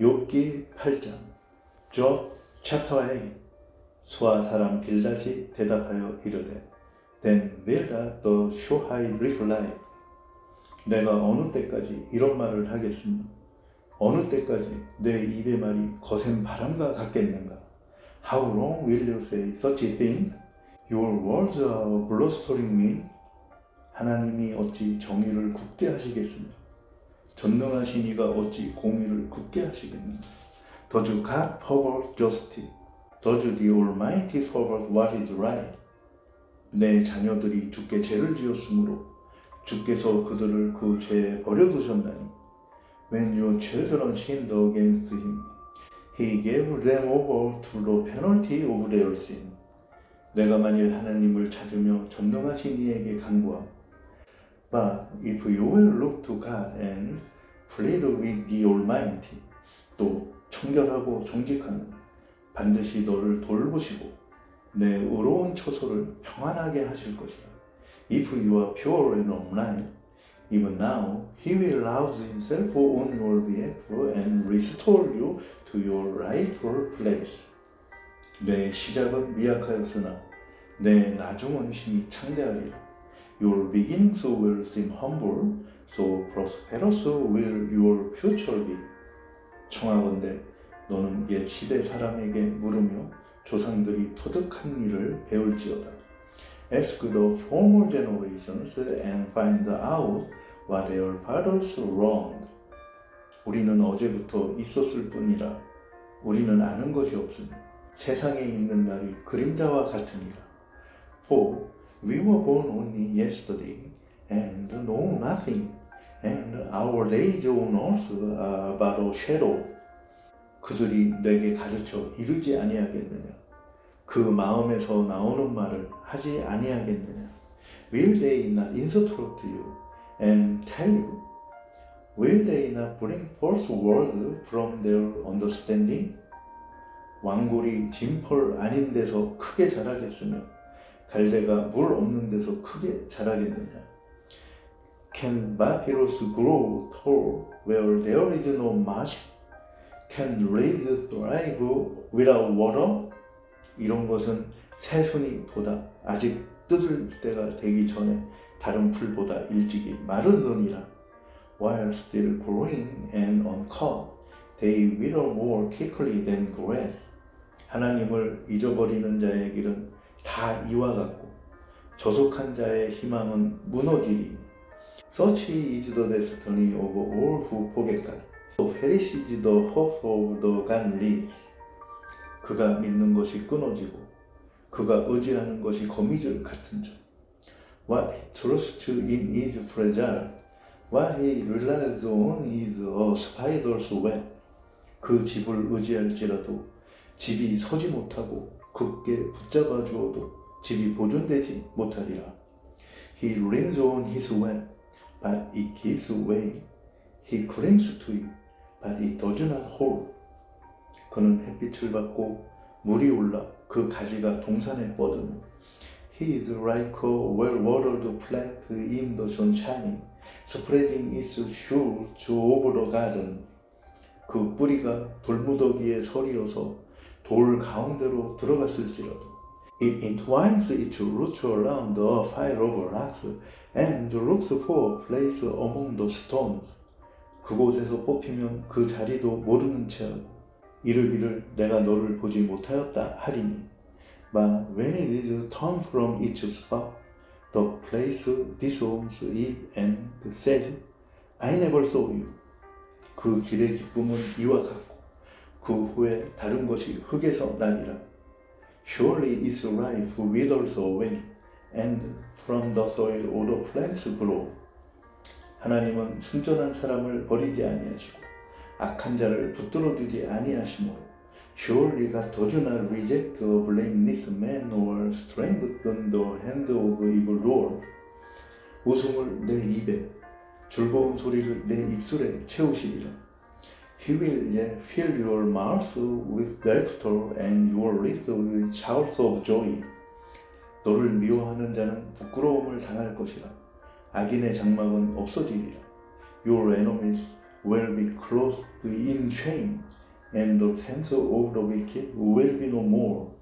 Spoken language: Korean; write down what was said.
욥기 8장 Job chapter 8 소아 사람 빌닷이 대답하여 이르되 Then Bildad the Shuhite replied 내가 어느 때까지 이런 말을 하겠습니까? 어느 때까지 내 입의 말이 거센 바람과 같겠는가? How long will you say such things? Your words are blustering me. 하나님이 어찌 정의를 굳게 하시겠습니까? 전능하신 이가 어찌 공의를 굳게 하시겠는가? Does God pervert justice? Does the Almighty pervert what is right? 내 자녀들이 주께 죄를 지었으므로 주께서 그들을 그 죄에 버려두셨나니 When your children sinned against him, he gave them over to the penalty of their sin. 내가 만일 하나님을 찾으며 전능하신 이에게 간구함. But if you will look to God and plead with the Almighty, 또 청결하고 정직하면 반드시 너를 돌보시고 내 의로운 처소를 평안하게 하실 것이다. If you are pure and upright, even now He will rouse Himself on your behalf and restore you to your rightful place. 내 시작은 미약하였으나 내 나중은 심히 창대하리라. Your beginnings will seem humble, so prosperous will your future be. 청하건대 너는 옛 시대 사람에게 물으며 조상들이 터득한 일을 배울지어다. Ask the former generations and find out what their fathers wronged. 우리는 어제부터 있었을 뿐이라 우리는 아는 것이 없으니 세상에 있는 날이 그림자와 같으니라. For we were born only yesterday and know nothing, and our days on earth are but a shadow. 그들이 내게 가르쳐 이르지 아니하겠느냐? 그 마음에서 나오는 말을 하지 아니하겠느냐? Will they not instruct you and tell you? Will they not bring forth word from their understanding? 왕골이 진펄 아닌 데서 크게 자라겠으며 갈대가 물 없는 데서 크게 자라겠느냐? Can papyrus grow tall where there is no marsh? Can reeds thrive without water? 이런 것은 새순이 보다 아직 뜯을 때가 되기 전에 다른 풀보다 일찍이 마르느니라. While still growing and uncut, they wither more quickly than grass. 하나님을 잊어버리는 자의 길은 다 이와 같고 저속한 자의 희망은 무너지리. Such is the destiny of all who forget God. So perishes the hope of the godless. 그가 믿는 것이 끊어지고 그가 의지하는 것이 거미줄 같은 점. What he trusts in is fragile. What he relies on is a spider's web. 그 집을 의지할지라도 집이 서지 못하고 굳게 붙잡아 주어도 집이 보존되지 못하리라. He leans on his web, but it gives way. He clings to it, but it does not hold. 그는 햇빛을 받고 물이 올라 그 가지가 동산에 뻗으며 He is like a well-watered plant in the sunshine, spreading its shoots over the garden. 그 뿌리가 돌무더기에 서리어서 돌 가운데로 들어갔을지라도 It entwines its roots around the fire of rocks and looks for a place among the stones. 그곳에서 뽑히면 그 자리도 모르는 채하고 이르기를 내가 너를 보지 못하였다 하리니 But when it is turned from its spot, the place disowns it and says, I never saw you. 그 길의 기쁨은 이와 같고 그 후에 다른 것이 흙에서 나니라. Surely its life withers away, and from the soil all the plants grow. 하나님은 순전한 사람을 버리지 아니하시고 악한 자를 붙들어 주지 아니하시므로 Surely God does not reject a blameless man nor strengthen the hand of evildoer. 웃음을 내 입에 즐거운 소리를 내 입술에 채우시리라. He will yet fill your mouth with laughter and your lips with shouts of joy. 너를 미워하는 자는 부끄러움을 당할 것이라. 악인의 장막은 없어지리라. Your enemies will be closed in shame, and the counsel of the wicked will be no more.